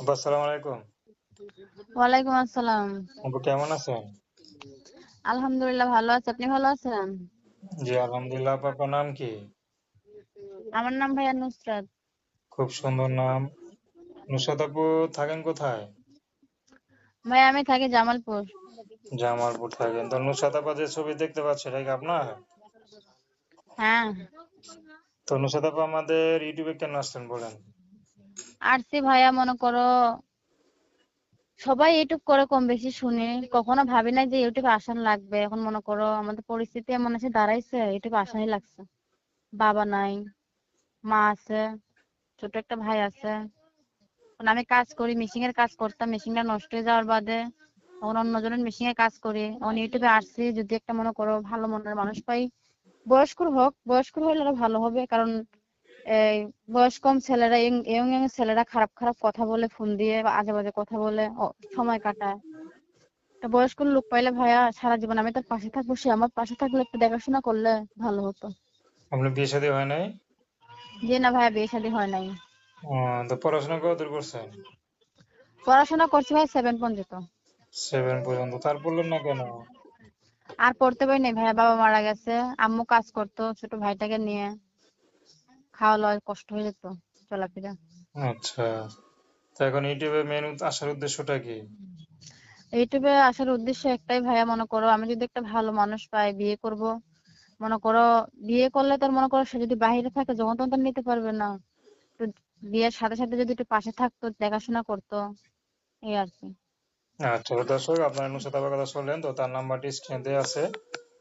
আপু আসসালামু আলাইকুম। ওয়ালাইকুম আসসালাম। আপু কেমন আছেন? আলহামদুলিল্লাহ ভালো আছি। আপনি ভালো আছেন? জি আলহামদুলিল্লাহ আপু আপনার নাম কি? আমার নাম ভাইয়া নুসরাত। খুব সুন্দর নাম। নুসরাত আপু থাকেন কোথায়? ভাই আমি থাকি জামালপুর। জামালপুর থাকেন। তো নুসরাত আপা যে ছবি দেখতে পাচ্ছি এটা কি আপনার? হ্যাঁ। তো নুসরাত আপা আমাদের ইউটিউবে কেন আসছেন বলেন? আসছি ভাইয়া, মনে করো, সবাই ইউটিউব করে কম বেশি শুনি। কখনো ভাবি না যে ইউটিউবে আসান লাগবে। এখন মনে করো, আমাদের পরিস্থিতি এমন এসে দাঁড়াইছে, ইউটিউবে আসানই লাগছে। বাবা নাই, মা আছে, ছোট একটা ভাই আছে। আমি কাজ করি মেশিং এর কাজ করতাম মেশিনটা নষ্ট হয়ে যাওয়ার বাদে এখন অন্যজনের মেশিং এর কাজ করি। এখন ইউটিউবে আসছি, যদি একটা মনে করো ভালো মনের মানুষ পাই, বয়স্কর হোক, বয়স্কর হলে আরও ভালো হবে। কারণ বয়স কম ছেলেরা ইয়ং ইয়ং ছেলেরা খারাপ খারাপ কথা বলে ফোন দিয়ে আজে বাজে কথা বলে সময় কাটায়। একটা বয়স্ক লোক পাইলে ভাইয়া সারা জীবন আমি তার পাশে থাকব সে আমার পাশে থাকলে একটু দেখাশোনা করলে ভালো হতো। আপনার বিয়ে শাদী হয় নাই? যে না ভাইয়া বিয়ে শাদী হয় নাই। তো পড়াশোনা কতদূর করছেন? পড়াশোনা করছি ভাই সেভেন পর্যন্ত। সেভেন পর্যন্ত তার পড়লেন না কেন? আর পড়তে পারি নাই ভাইয়া বাবা মারা গেছে আম্মু কাজ করতো ছোট ভাইটাকে নিয়ে। খাওয়া লওয়া কষ্ট হয়ে যেত চলাফেরা। আচ্ছা তো এখন ইউটিউবে মেন আসার উদ্দেশ্যটা কি? ইউটিউবে আসার উদ্দেশ্য একটাই ভাইয়া মনে করো আমি যদি একটা ভালো মানুষ পাই বিয়ে করব মনে করো বিয়ে করলে তার মনে করো সে যদি বাইরে থাকে যখন তখন তো নিতে পারবে না। তো বিয়ের সাথে সাথে যদি একটু পাশে থাকতো দেখাশোনা করতো এই আর কি। আচ্ছা দর্শক আপনার নুসরাত আপার কথা শুনলেন তো তার নাম্বারটি স্ক্রিনে দেওয়া আছে।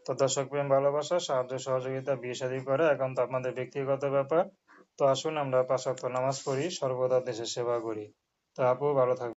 তো দর্শক প্রেম, ভালোবাসা, সাহায্য, সহযোগিতা, বিয়ে শাদী করে এখন তো আপনাদের ব্যক্তিগত ব্যাপার। তো আসুন আমরা পাঁচ নামাজ পড়ি, সর্বদা দেশের সেবা করি। তো আপু, ভালো থাকবেন।